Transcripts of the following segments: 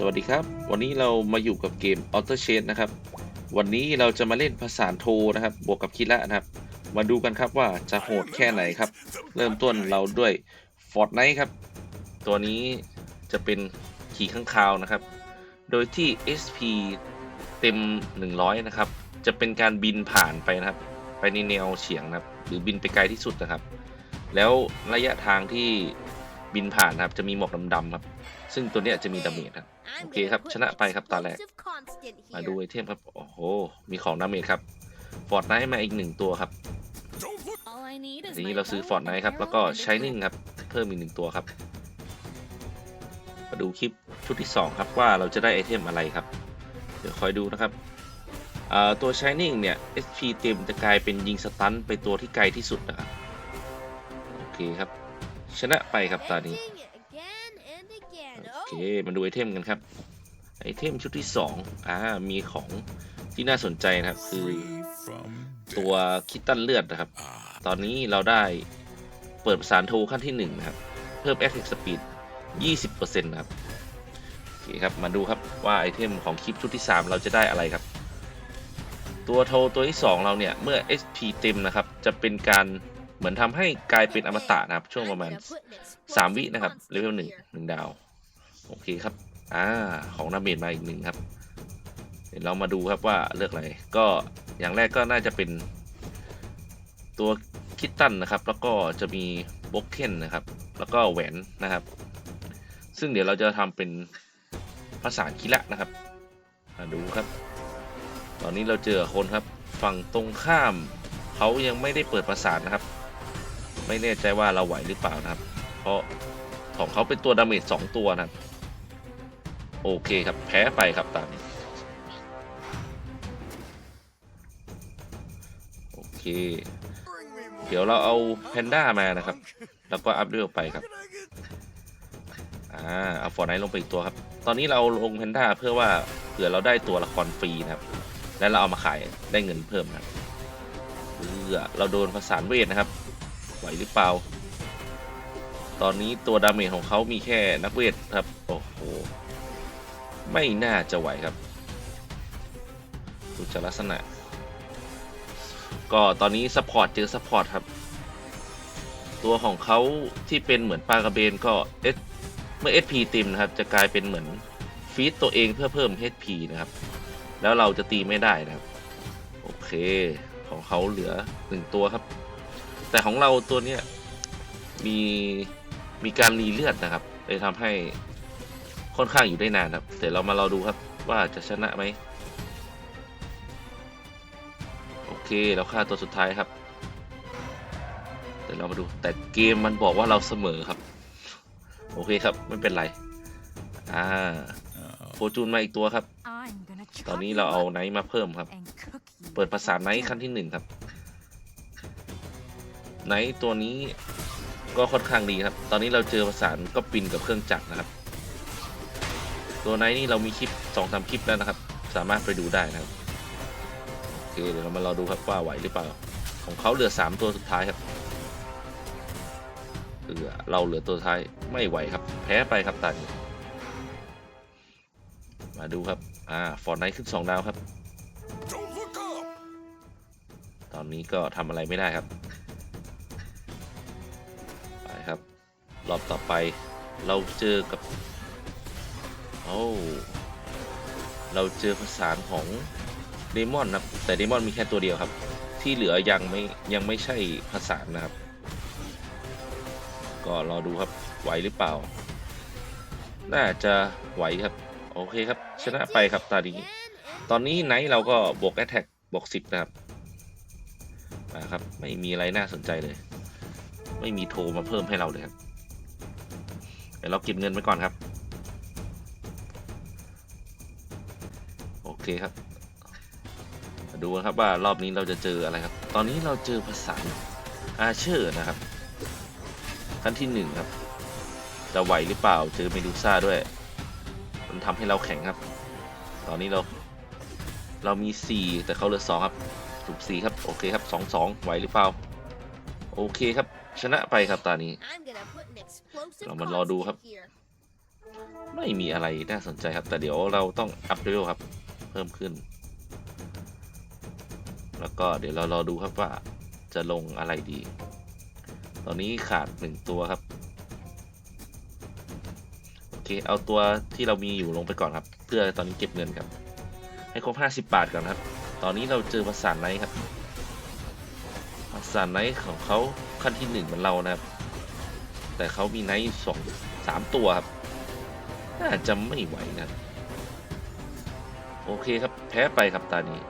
สวัสดีครับ วันนี้เรามาอยู่กับเกม Auto Chase นะครับ วันนี้เราจะมาเล่นภาษาโทนะครับ บวกกับคิระนะครับ มาดูกันครับว่าจะโหดแค่ไหนครับ เริ่มต้นเราด้วย Fortnite ครับ ตัวนี้จะเป็นขี่ข้างคาวนะครับ โดยที่ SP เต็ม 100 นะครับ จะเป็นการบินผ่านไปนะครับ ไปในแนวเฉียงนะครับ หรือบินไปไกลที่สุดนะครับ แล้วระยะทางที่บินผ่านนะครับ จะมีหมอกดำๆครับ ซึ่งตัวนี้จะมีดาเมจครับ โอเคครับ ชนะไปครับตาแรก มาดูไอเทมครับ โอ้โห มีของดาเมจครับ ฟอร์ดไนท์มาอีกหนึ่งตัวครับทีนี้เราซื้อฟอร์ดไนท์ครับ แล้วก็ใช้นิ่งครับ เพิ่มอีกหนึ่งตัวครับ มาดูคลิปชุดที่ 2 ครับว่าเราจะได้ไอเทมอะไรครับ เดี๋ยวคอยดูนะครับอ่าตัว Shining เนี่ย SP เต็มจะกลายเป็นยิงสตันไปตัวที่ไกลที่สุดนะครับ โอเคครับ ชนะไปครับตอนนี้โอ เคมาดูไอเทมกันครับไอเทมชุดที่2อ่ามีของที่น่าสนใจนะครับคือตัวคิตตันเลือดนะครับ ตอนนี้เราได้เปิดประสานโทขั้นที่1นะครับ เพิ่ม Attack Speed 20%นะครับโอเคครับมาดูครับว่าไอเทมของคลิปชุดที่ 3 เราจะได้อะไรครับ ตัวโทตัวที่ 2 เราเนี่ย เมื่อ SP เต็มนะครับ จะเป็นการเหมือนทำให้กลายเป็นอมตะนะครับ ช่วงประมาณ 3 วินะครับเลเวลหนึ่งหนึ่งดาว โอเคครับ อ่า ของดาเมจมาอีกหนึ่งครับ เดี๋ยวเรามาดูครับว่าเลือกอะไร ก็อย่างแรกก็น่าจะเป็น ตัวคิตตันนะครับ แล้วก็จะมีบ็อกเคนนะครับ แล้วก็แหวนนะครับ ซึ่งเดี๋ยวเราจะทำเป็นภาษาคิระนะครับมาดูครับ ตอนนี้เราเจอคนครับ ฝั่งตรงข้ามเขายังไม่ได้เปิดประสานนะครับ ไม่แน่ใจว่าเราไหวหรือเปล่านะครับ เพราะของเขาเป็นตัวดาเมจสองตัวนะครับ โอเคครับ แพ้ไปครับตอนนี้ โอเค เดี๋ยวเราเอาแพนด้ามานะครับ แล้วก็อัพเดลไปครับ อ่าเอาฟอร์ไนลงไปอีกตัวครับ ตอนนี้เราลงแพนด้าเพื่อว่าเผื่อเราได้ตัวละครฟรีนะครับ แล้วเราเอามาขายได้เงินเพิ่มนะครับเพื่อเราโดนผสานเวทนะครับไหวหรือเปล่า ตอนนี้ตัวดาเมจของเขามีแค่นักเวทครับ โอ้โห ไม่น่าจะไหวครับดูจากลักษณะ ก็ตอนนี้ซัพพอร์ตเจอซัพพอร์ตครับ ตัวของเขาที่เป็นเหมือนปลากระเบนก็เอสเมื่อ SP เต็มนะครับ จะกลายเป็นเหมือนฟีดตัวเองเพื่อเพิ่ม HP นะครับ แล้วเราจะตีไม่ได้นะครับ โอเค ของเขาเหลือหนึ่งตัวครับ แต่ของเราตัวเนี้ยมีมีการรีเลือดนะครับเลยทำให้ ค่อนข้างอยู่ได้นานครับ เดี๋ยวเรามารอดูครับว่าจะชนะไหม โอเคเราฆ่าตัวสุดท้ายครับเดี๋ยวเรามาดูแต่เกมมันบอกว่าเราเสมอครับ โอเคครับไม่เป็นไร อ่าโฟจูนมาอีกตัวครับ ตอนนี้เราเอาไนท์มาเพิ่มครับ เปิดภาษาไนท์ขั้นที่หนึ่งครับ ไนท์ตัวนี้ก็ค่อนข้างดีครับ ตอนนี้เราเจอภาษานก็ปินกับเครื่องจักรนะครับ ตัวไนนี่เรามีคลิปสองสามคลิปแล้วนะครับ สามารถไปดูได้นะครับโอเคเดี๋ยวเรามารอดูครับว่าไหวหรือเปล่า ของเขาเหลือสามตัวสุดท้ายครับเหลือเราเหลือตัวท้ายไม่ไหวครับ แพ้ไปครับตันมาดูครับ อ่าฟอร์ไนท์ขึ้นสองดาวครับ ตอนนี้ก็ทำอะไรไม่ได้ครับ ไปครับ รอบต่อไปเราเจอกับ โอ้เราเจอผสานของเดมอนนะครับ แต่เดมอนมีแค่ตัวเดียวครับ ที่เหลือยังไม่ยังไม่ใช่ผสานนะครับ ก็รอดูครับไหวหรือเปล่า น่าจะไหวครับ โอเคครับ ชนะไปครับตาดีตอนนี้ไนท์เราก็บวกแอตแทกบวกสิบนะครับนะครับ ไม่มีอะไรน่าสนใจเลย ไม่มีโทรมาเพิ่มให้เราเลยครับเดี๋ยวเราเก็บเงินไว้ก่อนครับ เคครับ ดูกันครับว่ารอบนี้เราจะเจออะไรครับ ตอนนี้เราเจอภาษาอาเชอร์นะครับขั้นที่หนึ่งครับ จะไหวหรือเปล่าเจอเมดูซ่าด้วย มันทำให้เราแข็งครับ ตอนนี้เราเรามี 4 แต่เขาเหลือ2ครับถูก4ครับ โอเคครับ 2 2 ไหวหรือเปล่า โอเคครับ ชนะไปครับตอนนี้ เรามารอดูครับ ไม่มีอะไรน่าสนใจครับ แต่เดี๋ยวเราต้องอัพเลเวลครับ เพิ่มขึ้น แล้วก็เดี๋ยวเรารอดูครับว่าจะลงอะไรดี ตอนนี้ขาดหนึ่งตัวครับ โอเค เอาตัวที่เรามีอยู่ลงไปก่อนครับ เพื่อตอนนี้เก็บเงินครับ ให้ครบ 50 บาทก่อนครับ ตอนนี้เราเจอภาษาไนท์ครับภาษาไนท์ของเขาขั้นที่หนึ่งเหมือนเรานะครับ แต่เขามีไนท์สองสามตัวครับ น่าจะไม่ไหวนะครับ โอเคครับ แพ้ไปครับตานี้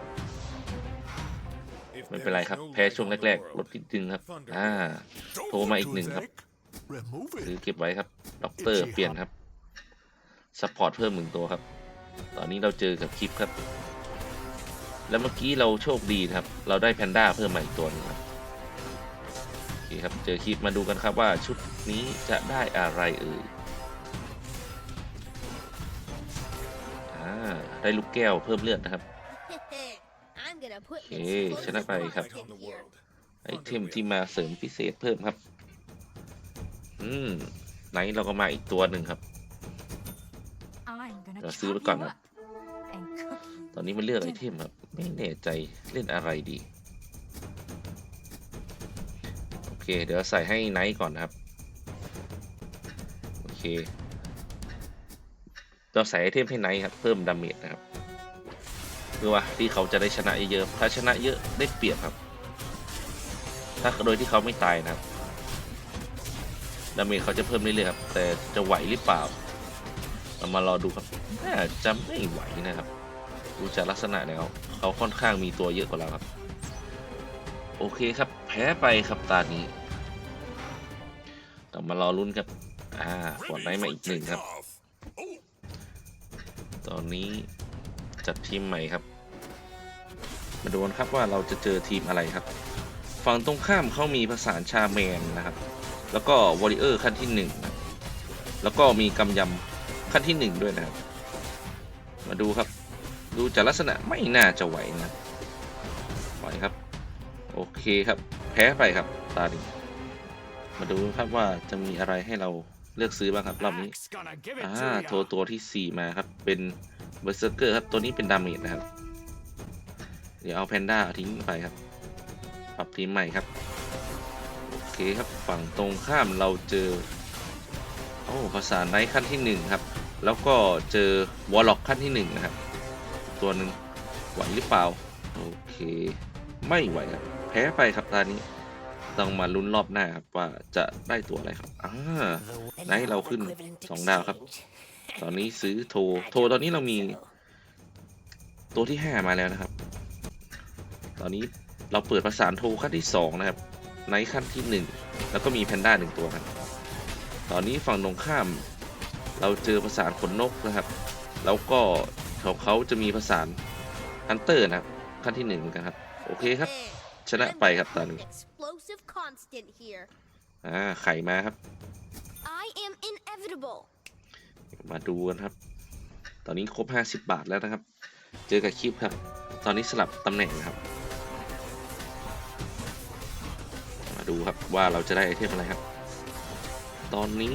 ไม่เป็นไรครับ แพ้ช่วงแรกๆลดนิดนึงครับ อ่า โทรมาอีกหนึ่งครับซื้อเก็บไว้ครับ ด็อกเตอร์เปลี่ยนครับซัพพอร์ตเพิ่มหนึ่งตัวครับ ตอนนี้เราเจอกับคลิปครับ แล้วเมื่อกี้เราโชคดีนะครับ เราได้แพนด้าเพิ่มมาอีกตัวหนึงครับโอเคครับ เจอคลิปมาดูกันครับว่าชุดนี้จะได้อะไรเอ่ย ได้ลูกแก้วเพิ่มเลือดนะครับ I'm gonna put โอเคชนะไปครับไอเทมที่มาเสริมพิเศษเพิ่มครับ อืมไหนเราก็มาอีกตัวหนึ่งครับ เราเราซื้ซื้ออไว้ไว้ก่ก่ออนนครับครับ ตอนนี้มันเลือกไอเทมครับ ไม่แน่ใจเล่นอะไรดี โอเค เดี๋ยวใส่ให้ไนท์ก่อนนะครับ โอเค เราใส่ไอเทมให้ไนท์ครับเพิ่มดาเมจนะครับเพื่อว่าที่เขาจะได้ชนะเยอะถ้าชนะเยอะได้เปรียบครับ ถ้าโดยที่เขาไม่ตายนะครับดาเมจเขาจะเพิ่มเรื่อยๆครับ แต่จะไหวหรือเปล่า เรามารอดูครับน่าจะไม่ไหวนะครับ ดูจากลักษณะแล้วเขาค่อนข้างมีตัวเยอะกว่าเราครับ โอเคครับ แพ้ไปครับตานี้เรามารอลุ้นครับ อ่าฟอดไนท์มาอีกหนึ่งครับ ตอนนี้จัดทีมใหม่ครับ มาดูกันครับว่าเราจะเจอทีมอะไรครับ ฝั่งตรงข้ามเขามีประสานชาแมนนะครับ แล้วก็วอริเออร์ขั้นที่หนึ่งนะแล้วก็มีกำยำขั้นที่หนึ่งด้วยนะครับ มาดูครับ ดูจากลักษณะไม่น่าจะไหวนะไหวครับ โอเคครับ แพ้ไปครับ ตาดิมาดูครับว่าจะมีอะไรให้เรา เลือกซื้อบ้างครับรอบนี้อ่าโทรตัวที่ 4 มาครับ เป็นเบอร์เซอร์เกอร์ครับ ตัวนี้เป็นดาเมจนะครับ เดี๋ยวเอาแพนด้าทิ้งไปครับ ปรับทีมใหม่ครับ โอเคครับฝั่งตรงข้ามเราเจอ โอ้ภาษาไนท์ขั้นที่ 1 ครับ แล้วก็เจอวอลล็อกขั้นที่ 1 นะครับ ตัวหนึ่งไหวหรือเปล่า โอเค ไม่ไหวครับ แพ้ไปครับตอนนี้ ต้องมาลุ้นรอบหน้าครับว่าจะได้ตัวอะไรครับอ่าไหนเราขึ้นสองดาวครับ ตอนนี้ซื้อโทโทตอนนี้เรามี ตัวที่5มาแล้วนะครับ ตอนนี้เราเปิดประสานโทขั้นที่2นะครับ ในขั้นที่1แล้วก็มีแพนด้าหนึ่งตัวครับตอนนี้ฝั่งตรงข้าม เราเจอประสานขนนกนะครับ แล้วก็ของเขาจะมีประสานฮันเตอร์นะครับขั้นที่หนึ่งเหมือนกันครับ โอเคครับ ชนะไปครับตอนนี้ Explosive constant here. อ่าไข่มาครับ I am inevitable. มาดูกันครับ ตอนนี้ครบ 50 บาทแล้วนะครับ เจอกับคลิปครับ ตอนนี้สลับตำแหน่งนะครับ มาดูครับว่าเราจะได้ไอเทมอะไรครับ ตอนนี้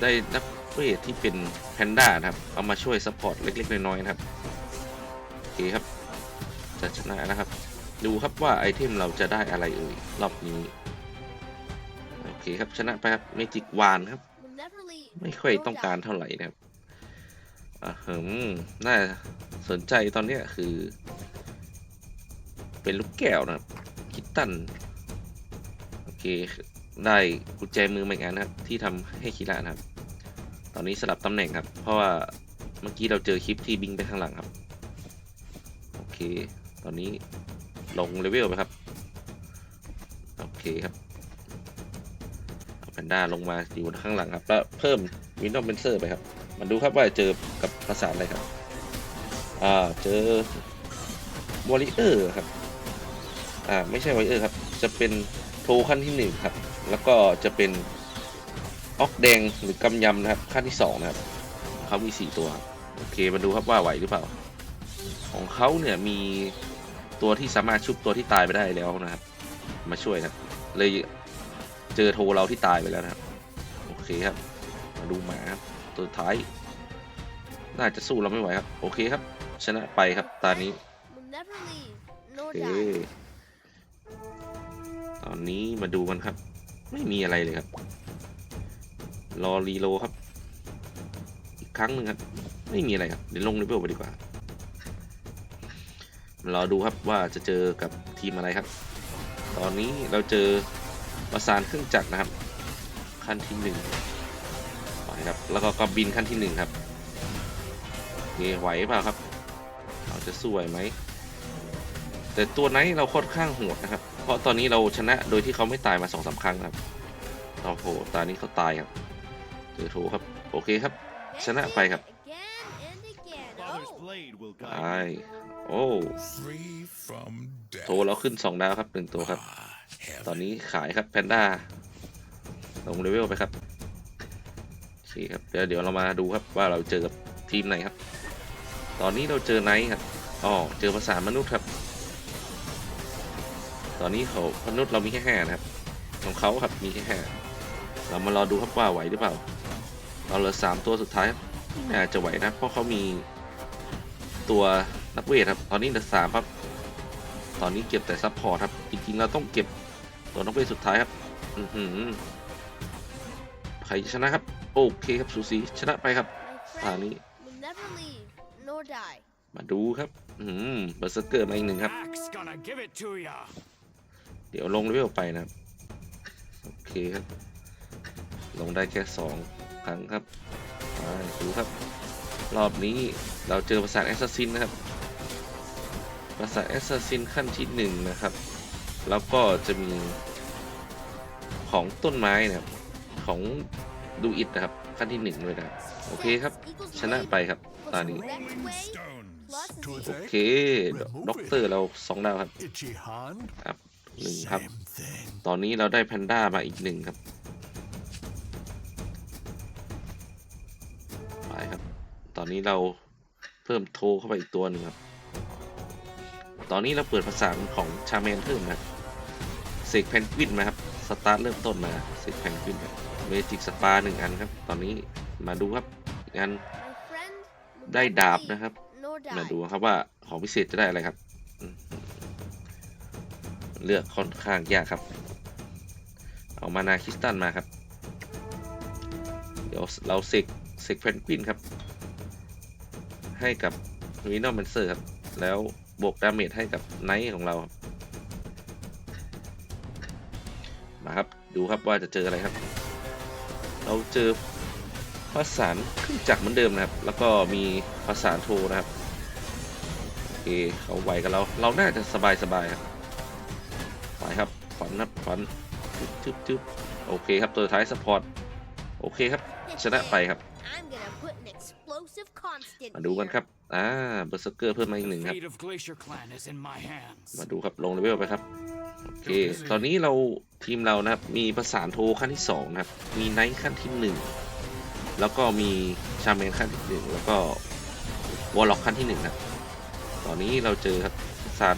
ได้นักเวทที่เป็นแพนด้านะครับ เอามาช่วยซัพพอร์ตเล็ก ๆ น้อยๆนะครับ โอเคครับ จะชนะนะครับ ดูครับว่าไอเทมเราจะได้อะไรเอ่ยรอบนี้ โอเคครับชนะไปครับเมจิกวานครับ ไม่ค่อยต้องการเท่าไหร่นะครับอ่าหืมน่าสนใจตอนนี้คือ เป็นลูกแก้วนะครับ คิตตัน โอเค ได้กุญแจมือใหม่อันนะครับ ที่ทำให้คิระนะครับ ตอนนี้สลับตำแหน่งครับ เพราะว่าเมื่อกี้เราเจอคลิปที่บิงไปข้างหลังครับ โอเค ตอนนี้ ลงเลเวลไปครับ โอเคครับแพนด้าลงมาอยู่ข้างหลังครับ แล้วเพิ่มวินดอมเบนเซอร์ไปครับมาดูครับว่าเจอกับภาษาอะไรครับ อ่า เจอวอริเออร์ครับ อ่า ไม่ใช่วอริเออร์ครับ จะเป็นโทขั้นที่หนึ่งครับ แล้วก็จะเป็นออกแดงหรือกำยำนะครับ ขั้นที่สองนะครับ เขามีสี่ตัว โอเค มาดูครับว่าไหวหรือเปล่า ของเขาเนี่ยมี ตัวที่สามารถชุบตัวที่ตายไปได้แล้วนะครับ มาช่วยนะครับเลยเจอโทรเราที่ตายไปแล้วนะครับ โอเคครับ มามาดูหมาครับ ตัวสุดท้าย น่าจะสู้เราไม่ไหวครับ โอเคครับ ชนะไปครับตอนนี้ Will never leave โอ nor เค die. ตอนนี้มาดูกันครับ ไม่มีอะไรเลยครับ รอรีโลครับ อีกครั้งหนึ่งครับ ไม่มีอะไรครับ เดี๋ยวลงเลเวลไปดีกว่า รอดูครับว่าจะเจอกับทีมอะไรครับ ตอนนี้เราเจอประสานเครื่องจักรนะครับ ขั้นที่หนึ่งไปครับแล้วก็กอบบินขั้นที่หนึ่งครับเยไหวเปล่าครับ เราจะสู้ไหวไหมแต่ตัวไนท์เราค่อนข้างโหดนะครับ เพราะตอนนี้เราชนะโดยที่เขาไม่ตายมาสองสาครั้งครับโอ้โหตอนนี้เขาตายครับเจอโถครับ โอเคครับ Get ชนะไปครับ it Again and again. Father's Oh, blade will ไป guide me. โอ้ Free from death. โถเราขึ้นสองดาวครับหนึ่งตัวครับ Ah, ตอน heaven. นี้ขายครับแพนด้าลงเลเวลไปครับโอเคครับเดี๋ยวเดี๋ยวเรามาดูครับว่าเราเจอกับทีมไหนครับ ตอนนี้เราเจอไนท์ครับอ๋อเจอภาษามนุษย์ครับ ตอนนี้เขามนุษย์เรามีแค่ห้านะครับ ของเขาครับมีแค่ห้าเรามารอดูครับว่าไหวหรือเปล่า เราเหลือสามตัวสุดท้ายครับไม่น่าจะไหวนะเพราะเขามีตัว นักเวทครับ ตอนนี้เหลือสามครับ ตอนนี้เก็บแต่ซัพพอร์ตครับ จริงๆ เราต้องเก็บตัวนักเวทสุดท้ายครับ อือหือใครชนะครับ โอเคครับสูสีชนะไปครับตอนนี้ มาดูครับ อืมเบอร์เซเกอร์มาอีกหนึ่งครับ เดี๋ยวลงเลเวลไปนะครับ โอเคครับ ลงได้แค่สองครั้งครับมาดูครับ รอบนี้เราเจอภาษาทแอสซัสซินนะครับ ภาษาแอสซัสซินขั้นที่หนึ่งนะครับ แล้วก็จะมีของต้นไม้นะครับของดูอิดนะครับ ขั้นที่หนึ่งด้วยนะโอเคครับ ชนะไปครับตอนนี้ โอเคด็อกเตอร์เราสองดาวครับครับหนึ่งครับ ตอนนี้เราได้แพนด้ามาอีกหนึ่งครับไปครับ ตอนนี้เราเพิ่มโทเข้าไปอีกตัวหนึ่งครับ ตอนนี้เราเปิดภาษาของชาแมนเพิ่มนะครับเสกแพนกวินมาครับ สตาร์ทเริ่มต้นมาเสกแพนกวินเมจิกสปาหนึ่งอันครับ ตอนนี้มาดูครับอีกอันได้ดาบนะครับ มาดูครับว่าของพิเศษจะได้อะไรครับ เลือกค่อนข้างยากครับ เอามานาคริสตันมาครับ เดี๋ยวเราเสกเสกแพนกวินครับ ให้กับวินอมเมนเซอร์ครับ แล้ว บวกดาเมจให้กับไนท์ของเราครับมาครับ ดูครับว่าจะเจออะไรครับ เราเจอภาษานเครื่องจักรเหมือนเดิมนะครับ แล้วก็มีภาษานโทรนะครับโอเคเขาไหวกับเรา เราน่าจะสบายสบายๆครับไปครับฝันครับฝันจึ๊บจึ๊บจึ๊บโอเคครับ ตัวสุดท้ายสปอร์ต โอเคครับ ชนะไปครับ I'm gonna put an explosive constant มาดูกัน here. ครับ อ่าเบอร์เซอร์เกอร์เพิ่มมาอีกหนึ่งครับ Fate of Glacier Clan is in my hands. มาดูครับลงเลเวลไปครับ โอเค ตอนนี้เราทีมเรานะครับ มีประสานโทรขั้นที่สองนะครับ มีไนท์ขั้นที่หนึ่งแล้วก็มีชาเมนขั้นที่หนึ่งแล้วก็วอลล็อกขั้นที่หนึ่งนะครับตอนนี้เราเจอครับประสาน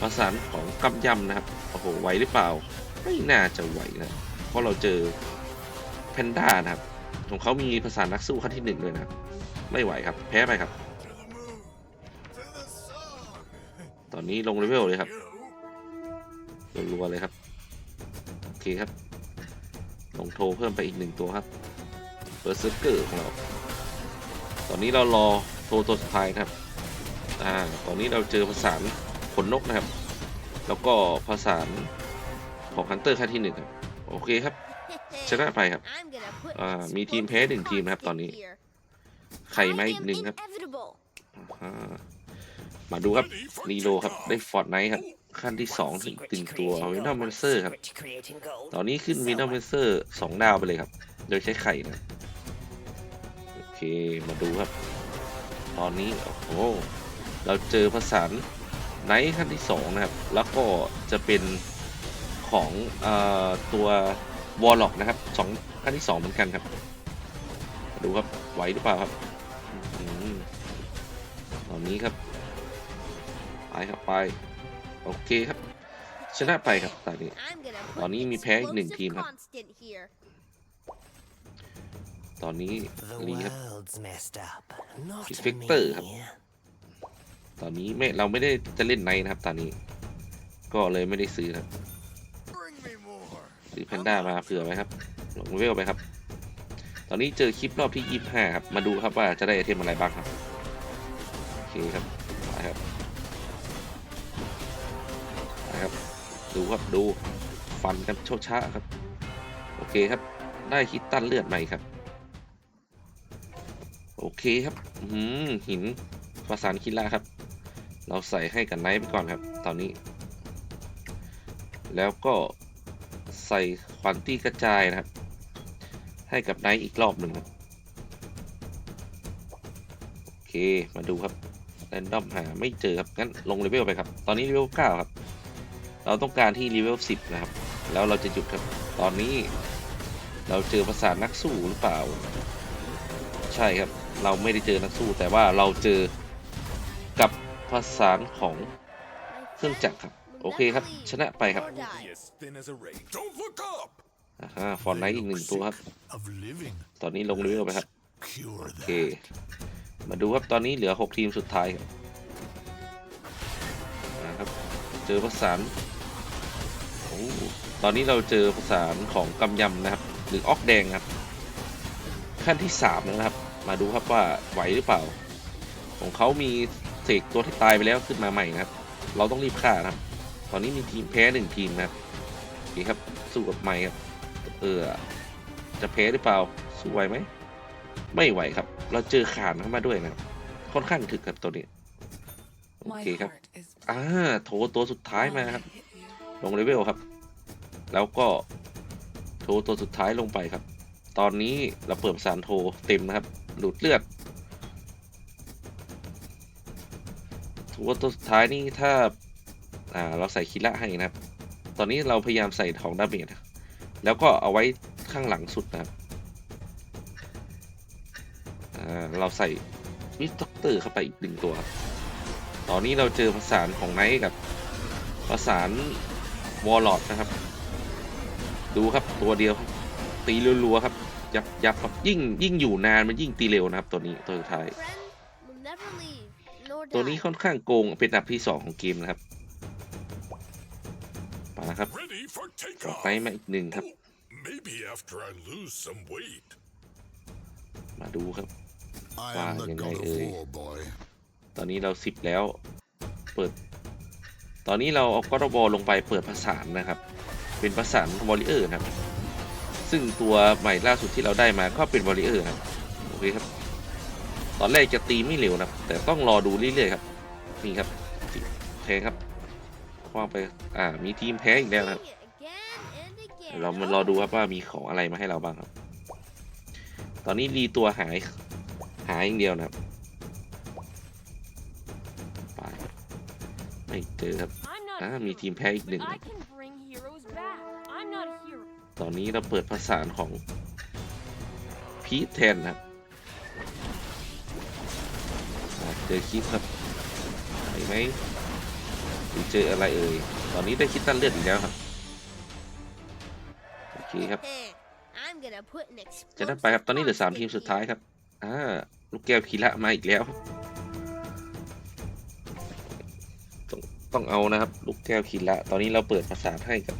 ประสานของกำยำนะครับ โอ้โหไหวหรือเปล่า ไม่น่าจะไหวนะ เพราะเราเจอแพนด้านะครับ ของเขามีภาษานักสู้ขั้นที่หนึ่งด้วยนะครับ ไม่ไหวครับ แพ้ไปครับ To the moon. To the sun. ตอนนี้ลงเลเวลเลยครับ You รัวๆเลยครับ โอเคครับ ลงโทรเพิ่มไปอีกหนึ่งตัวครับเบอร์เซอร์เกอร์ของเรา ตอนนี้เรารอโทรตัวสุดท้ายนะครับ อ่า ตอนนี้เราเจอภาษานขนนกนะครับ แล้วก็ภาษานของฮันเตอร์ขั้นที่หนึ่งครับ โอเคครับ ชนะไปครับ I'm gonna put อ่า an มีทีมแพ้หนึ่งทีมนะครับตอน constant นี้ here. ไข่ I มาอีก am หนึ่งครับ inevitable. อ่ามาดูครับนีโรครับได้ฟอร์ดไนท์ครับขั้นที่สองถึงตึงตัววินอมมอนสเตอร์ครับ ตอนนี้ขึ้นวินอมมอนสเตอร์สองดาวไปเลยครับ โดยใช้ไข่นะโอเคมาดูครับ ตอนนี้โอ้โหเราเจอผสานไนท์ขั้นที่สองนะครับ แล้วก็จะเป็นของเอ่อตัววอลล็อกนะครับสองขั้นที่สองเหมือนกันครับมาดูครับไหวหรือเปล่าครับอื้อหือตอ นี้ครับไปครับไปโอเคครับ ชนะไปครับตอนนี้ ตอนนี้มีแพ้อีกหนึ่งทีมครับ ตอนนี้ The ลีครับ world's messed up. Not Inspector me. ครับ ตอนนี้ไม่เราไม่ได้จะเล่นไนท์นะครับ ตอนนี้ ก็เลยไม่ได้ซื้อครับซื้อแพนด้ามาเผื่อไว้ครับลงเวลไปครับ ตอนนี้เจอคลิปรอบที่ 25 ครับ มาดูครับว่าจะได้ไอเทมอะไรบ้างครับ เคครับไปครับไปครับ ดูครับดูฟันกันโชดช้าครับ โอเคครับ ได้คิดตันเลือดใหม่ครับ โอเคครับอืมหินประสานคิดล่าครับ เราใส่ให้กับไนท์ไปก่อนครับ ตอนนี้ แล้วก็ใส่ควันตี้กระจายนะครับ ให้กับไนท์อีกรอบหนึ่งครับ โอเค มาดูครับ แรนดอมหาไม่เจอครับงั้นลงเลเวลไปครับ ตอนนี้เลเวล9ครับ เราต้องการที่เลเวล10 นะครับ แล้วเราจะหยุดครับ ตอนนี้เราเจอภาษาทนักสู้หรือเปล่า ใช่ครับ เราไม่ได้เจอนักสู้ แต่ว่าเราเจอกับภาษานของ My เครื่อง friend จักรครับ โอ will เคครับ never leave ชนะไปครับ nor Be die. as thin as a rake. Don't look up. อ่าฮะฟอนไนท์อีกหนึ่งตัวครับ Of living. ตอนนี้ลงเลเวลไปครับ Cure โอเค มาดูครับตอนนี้เหลือ 6 ทีมสุดท้ายครับนะครับ เจอประสานโอ้ตอนนี้เราเจอประสานของกำยำนะครับ หรือออกแดงครับ ขั้นที่ 3 นะครับ มาดูครับว่าไหวหรือเปล่า ของเขามีเสกตัวที่ตายไปแล้วขึ้นมาใหม่นะครับ เราต้องรีบฆ่านะครับ ตอนนี้มีทีมแพ้หนึ่งทีมนะครับโอเคครับสู้กับใหม่ครับเออจะแพ้หรือเปล่าสู้ไหวไหมไม่ไหวครับ เราเจอขานเข้ามาด้วยนะครับค่อนข้างถึกครับตัวนี้ โอ My เคครับ heart is อ่า โถตัวสุดท้ายมาครับ hit you. ลงเลเวลครับ แล้วก็โทรตัวสุดท้ายลงไปครับ ตอนนี้เราเปิดสารโทรเต็มนะครับ หลุดเลือดโทรตัวสุดท้ายนี่ถ้า อ่า เราใส่คิระให้นะครับ ตอนนี้เราพยายามใส่ของดาเมจนะครับแล้วก็เอาไว้ข้างหลังสุดนะครับอ่า เราใส่วิสต็อกเตอร์เข้าไปอีกหนึ่งตัวครับตอนนี้เราเจอประสานของไนท์กับประสานวอลล็อดนะครับ ดูครับตัวเดียวครับตีรัวๆครับ ยับยับครับยิ่งยิ่งอยู่นานมันยิ่งตีเร็วนะครับ ตัวนี้ตัวสุดท้าย My friend will never leave nor ตัวนี้ die. ค่อนข้างโกงเป็นอันดับที่สองของเกมนะครับมาครับ Ready for ต่อ takeoff. ไปมาอีกหนึ่งครับ Maybe after I lose some weight. มาดูครับ I am am the the god god of of war, war, boy. ตอนนี้เราสิบแล้ว เปิด ตอนนี้เราเอาก็อดบอลลงไปเปิดภาษานนะครับ เป็นภาษานวอลเลเยอร์นะครับ ซึ่งตัวใหม่ล่าสุดที่เราได้มาก็เป็นวอลเลเยอร์ครับ โอเคครับ ตอนแรกจะตีไม่เร็วนะครับ แต่ต้องรอดูเรื่อยๆครับ นี่ครับแพ้ครับคว้างไป อ่า มีทีมแพ้อีกแล้วนะครับ Doing it again and again. เรามารอดูครับว่ามีของอะไรมาให้เราบ้างครับ ตอนนี้รีตัวหายหายอย่างเดียวนะครับไปไม่เจอครับ I'm not อ่า a มี hero, ทีมแพ้อีกหนึ่ง but ค I รับ can bring heroes back. I'm not a hero. ตอนนี้เราเปิดภาษานของพีทแทนนะครับอ่าเจอคลิปครับไหวไหมหรือเจออะไรเอ่ย ตอนนี้ได้คิดตันเลือดอีกแล้วครับ โอเคครับ I'm gonna put an จะได้ไปครับ ตอนนี้เหลือสามทีม explosive สุดท้ายครับ อ่า ลูกแก้วคีระมาอีกแล้ว ต้องต้องเอานะครับ ลูกแก้วคีระตอนนี้เราเปิดภาษาให้กับ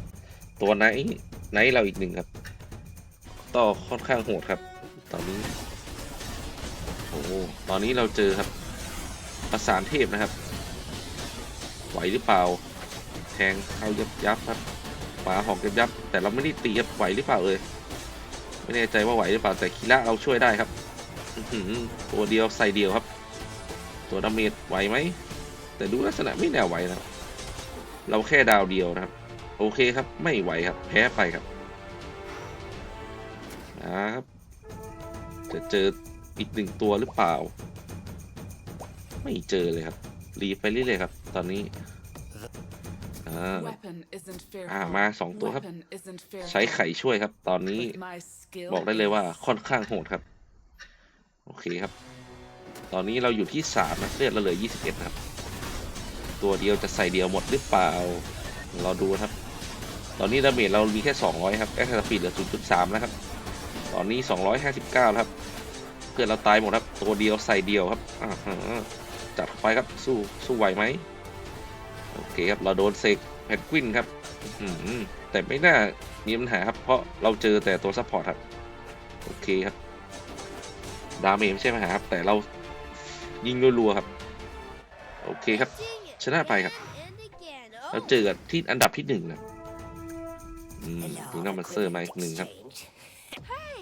ตัวไนท์ไนท์เราอีกหนึ่งครับ ต่อค่อนข้างโหดครับ ตอนนี้ โอ้ตอนนี้เราเจอครับ ประสานเทพนะครับ ไหวหรือเปล่า แทงเข้ายับยับครับขวาหอกยับยับแต่เราไม่ได้ตีครับไหวหรือเปล่าเอ่ยไม่แน่ใจว่าไหวหรือเปล่าแต่คีระเราช่วยได้ครับ ตัวเดียวใส่เดียวครับ ตัวดาเมจไหวไหม แต่ดูลักษณะไม่แน่ไหวนะครับเราแค่ดาวเดียวนะครับ โอเคครับไม่ไหวครับ แพ้ไปครับนะครับจะเจออีกหนึ่งตัวหรือเปล่า ไม่เจอเลยครับ รีบไปเรื่อยๆครับ ตอนนี้อ่า Weapon isn't fair. อ่า fight. มาสองตัวครับ Weapon isn't fair ใช้ fight. ไข่ช่วยครับ ตอนนี้ But my skill บอกได้เลยว่า is- ค่อนข้างโหดครับ โอเคครับ ตอนนี้เราอยู่ที่สามนะเลือดเราเหลือยี่สิบเอ็ดครับ ตัวเดียวจะใส่เดียวหมดหรือเปล่า เราดูครับ ตอนนี้ดาเมจเรามีแค่สองร้อยครับแอคทีฟเหลือศูนย์จุดสามนะครับ ตอนนี้259แล้วครับ เพื่อนเราตายหมดครับ ตัวเดียวใส่เดียวครับอ่าฮะจัดไปครับ สู้ สู้ไหวไหม โอเคครับ เราโดนเซกแพนกวินครับอื้อหือแต่ไม่น่ามีปัญหาครับ เพราะเราเจอแต่ตัวซัพพอร์ตครับ โอเคครับ ดาเมจไม่ใช่ปัญหาครับ แต่เรายิงรัวๆครับ โอเคครับ ชนะไปครับ เราเจอที่อันดับที่หนึ่งนะอืม Hello, นี่นอมันเซอร์มาอีกหนึ่งครับ exchange. Hey,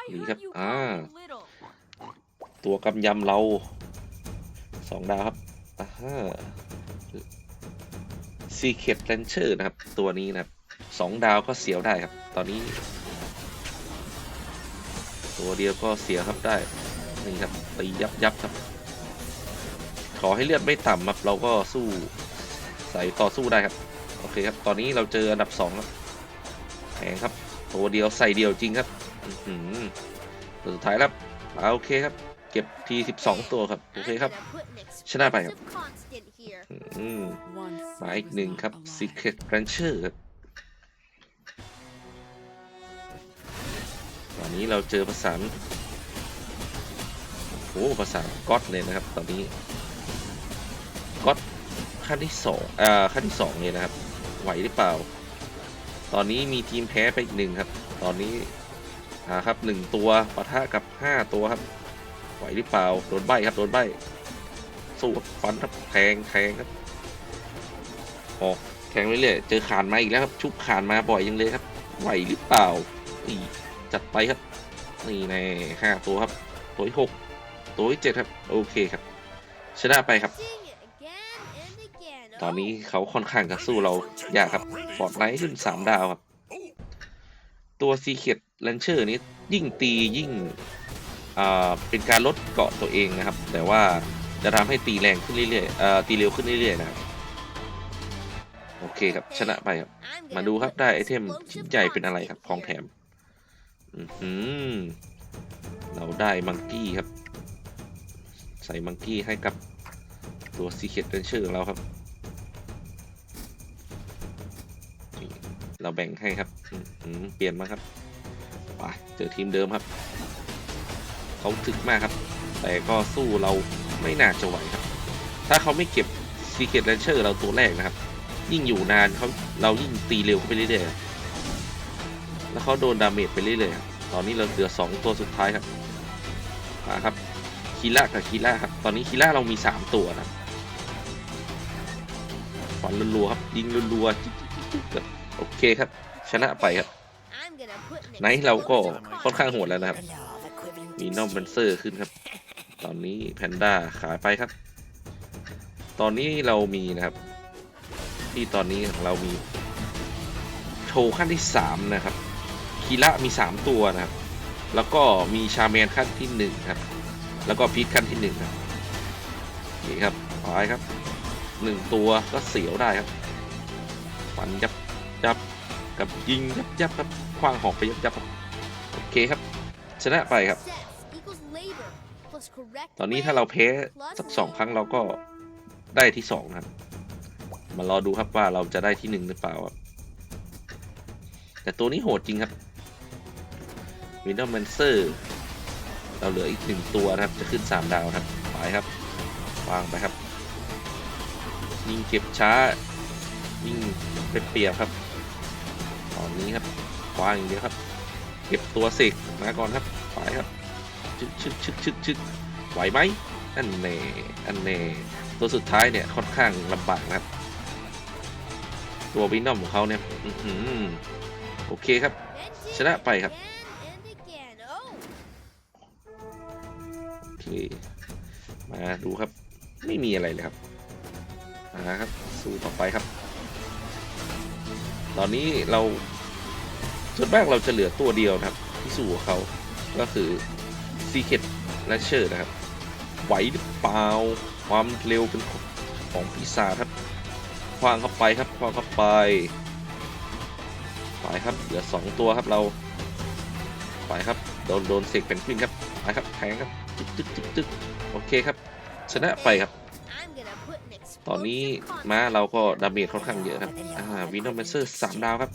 I Lý heard gặp- you à. call me little. ตัวกำยำเราสองดาวครับอ่าซีเคดแลนเชอร์นะครับ ตัวนี้นะครับสองดาวก็เสียวได้ครับ ตอนนี้ ตัวเดียวก็เสียครับได้นี่ครับตียับยับครับ ขอให้เลือดไม่ต่ำครับเราก็สู้ใส่ต่อสู้ได้ครับ โอเคครับ ตอนนี้เราเจออันดับสองครับแพงครับ ตัวเดียวใส่เดียวจริงครับอือหือตัวสุดท้ายครับโอเคครับ เก็บทีสิบสองตัวครับ โอเคครับ ชนะไปครับอืมหมาย thing อีกหนึ่งครับ Secret Rancher ครับ นี้เราเจอภาษาโอ้ภาษาก๊อตเลยนะครับ ตอนนี้ก๊อตขั้นที่สองอ่าขั้นที่สองเลยนะครับ ไหวหรือเปล่า ตอนนี้มีทีมแพ้ไปอีกหนึ่งครับ ตอนนี้อ่าครับหนึ่งตัวปะทะกับห้าตัวครับ ไหวหรือเปล่าโดนใบครับโดนใบสู้ฟันครับแทงแทงครับออกแทงเรื่อยๆเจอขานมาอีกแล้วครับชุบขานมาบ่อยยังเลยครับ ไหวหรือเปล่าอี จัดไปครับ นี่แน่ห้าตัวครับ ตัวที่หกตัวที่เจ็ดครับ โอเคครับ ชนะไปครับ ตอนนี้เขาค่อนข้างจะสู้เรายากครับฟอร์ดไนท์ขึ้นสามดาวครับ ตัวซีเ e ดแลนเชอร์นี้ยิ่งตียิ่งเป็นการลดเกาะตัวเองนะครับ แต่ว่าจะทำให้ตีแรงขึ้นเรื่อยๆตีเร็วขึ้นเรื่อยๆนะครับโอเคครับชนะไปครับ มาดูครับได้ไอเทมชิ้นใหญ่เป็นอะไรครับของแถม เราได้มังกี้ครับ ใส่มังกี้ให้กับตัว Secret Ranger ของเราครับ เราแบ่งให้ครับ เปลี่ยนมาครับไปเจอทีมเดิมครับ เขาถึกมากครับ แต่ก็สู้เราไม่น่าจะไหวครับ ถ้าเขาไม่เก็บ Secret Ranger เราตัวแรกนะครับ ยิ่งอยู่นานเขาเรายิ่งตีเร็วขึ้นไปเรื่อยๆ แล้วเขาโดนดาเมจไปเรื่อยๆตอนนี้เราเหลือสองตัวสุดท้ายครับมาครับคีล่ากับคีล่าครับ ตอนนี้คีล่าเรามีสามตัวนะฟันรัวๆครับ ยิงรัวๆจิ๊กๆโอเคครับ ชนะไปครับไนท์เราก็ค่อนข้างโหดแล้วนะครับ มีน้องเบนเซอร์ขึ้นครับ ตอนนี้แพนด้าขายไปครับ ตอนนี้เรามีนะครับ ที่ตอนนี้ของเรามีโชว์ขั้นที่สามนะครับ คีระมีสามตัวนะครับ แล้วก็มีชาแมนขั้นที่หนึ่งครับ แล้วก็พีทขั้นที่หนึ่งครับนี่ครับไปครับหนึ่งตัวก็เสียวได้ครับฟันยับยับกับยิงยับยับครับคว้างหอกไปยับยับครับโอเคครับ ชนะไปครับ ตอนนี้ถ้าเราแพ้สักสองครั้งเราก็ได้ที่สองนะครับ มารอดูครับว่าเราจะได้ที่หนึ่งหรือเปล่าครับแต่ตัวนี้โหดจริงครับ วินเดอร์แมนเซอร์เราเหลืออีกหนึ่งตัวนะครับจะขึ้นสามดาวครับไปครับวางไปครับ ยิงเก็บช้า ยิงเป็นเปียบครับ ตอนนี้ครับวางอย่างเดียวครับ เก็บตัวเสกมาก่อนครับไปครับชึกชึกชึกชึกชึกไหวไหมอันเน่อันเน่ตัวสุดท้ายเนี่ยค่อนข้างลำบากนะครับ ตัววินนอมของเขาเนี่ยอืโอเคครับ ชนะไปครับ โอเคมาดูครับไม่มีอะไรเลยครับมาครับสู้ต่อไปครับ ตอนนี้เราส่วนมากเราจะเหลือตัวเดียวนะครับ ที่สู้เขาก็คือ Secret l a s h e r นะครับ ไหวหรือเปล่าความเร็วเป็นของของปีศาครับควางเข้าไปครับควางเข้าไปไปครับเหลือสองตัวครับเราไปครับโดนโดนเสกเป็นขึ้นครับไปครับแทงครับ จึ๊กจึ๊กจึ๊กจึ๊กโอเคครับ ชนะไปครับ ตอนนี้ม้าเราก็ดาเมจค่อนข้างเยอะครับอ่าวินโดว์เมเซอร์สามดาวครับ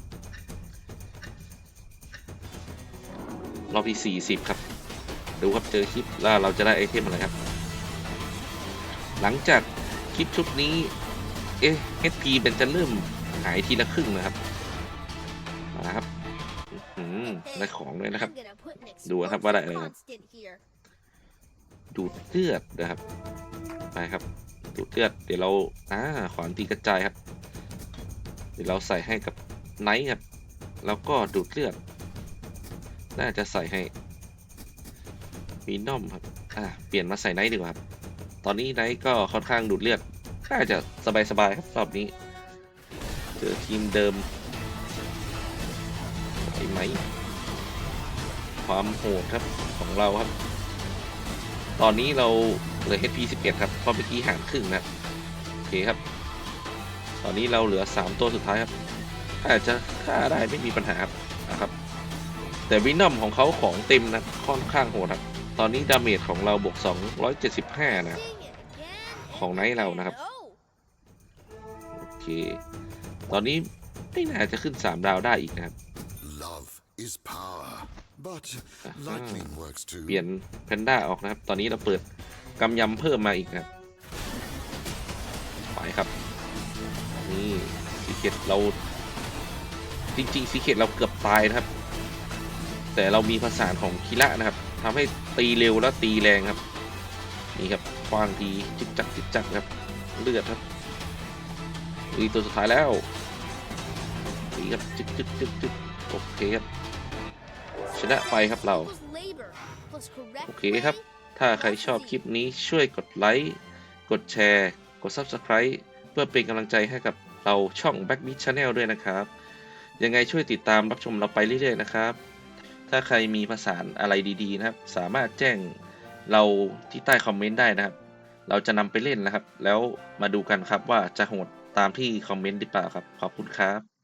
รอบที่40ครับ ดูครับเจอคลิปแล้วเราจะได้ไอเทมอะไรครับ หลังจากคลิปชุดนี้เอ๊ะ HP เป็นจะเริ่มหายทีละครึ่งนะครับมาครับอื้อหือได้ของด้วยนะครับ ดูครับว่าได้อะไรครับ ดูดเลือดนะครับ ไปครับ ดูดเลือดเดี๋ยวเราอ่าขวานตีกระจายครับ เดี๋ยวเราใส่ให้กับไนท์ครับ แล้วก็ดูดเลือด น่าจะใส่ให้มีนอมครับอ่าเปลี่ยนมาใส่ไนท์ดีกว่าครับ ตอนนี้ไนท์ก็ค่อนข้างดูดเลือดน่าจะสบายๆครับรอบนี้ เจอทีมเดิมไหวไหม ความโหดครับของเราครับ ตอนนี้เราเหลือ HP 11 ครับ เพราะเมื่อกี้ห่างครึ่งนะ โอเคครับ ตอนนี้เราเหลือ 3 ตัวสุดท้ายครับ อาจจะฆ่าได้ไม่มีปัญหาครับนะครับ แต่วินอมของเขาของเต็มนะ ค่อนข้างโหดครับ ตอนนี้ดาเมจของเราบวก 275 นะครับ ของไนท์เรานะครับ โอเค ตอนนี้ไม่น่าจะขึ้น 3 ดาวได้อีกนะครับ Love is power. But Uh-huh. lightning works too. เปลี่ยนแพนด้าออกนะครับ ตอนนี้เราเปิดกำยำเพิ่มมาอีกนะครับไปครับนี่สีเกตเราจริงๆสีเกตเราเกือบตายนะครับ แต่เรามีภาษานของคิระนะครับทำให้ตีเร็วและตีแรงครับ นี่ครับควางทีจิกจักจิกจักครับเลือดครับนี่ตัวสุดท้ายแล้วนี่ครับจึกจึกจึกจึกโอเคครับ ชนะไปครับเรา equals labor plus correct โอเคครับ ถ้าใครชอบคลิปนี้ช่วยกดไลค์กดแชร์ กด Subscribe เพื่อเป็นกำลังใจให้กับเราช่อง Backbeat Channel ด้วยนะครับ ยังไงช่วยติดตามรับชมเราไปเรื่อยๆนะครับ ถ้าใครมีภาษาอะไรดีๆนะครับ สามารถแจ้งเราที่ใต้คอมเมนต์ได้นะครับ เราจะนำไปเล่นนะครับ แล้วมาดูกันครับว่าจะโหดตามที่คอมเมนต์หรือเปล่าครับ ขอบคุณครับ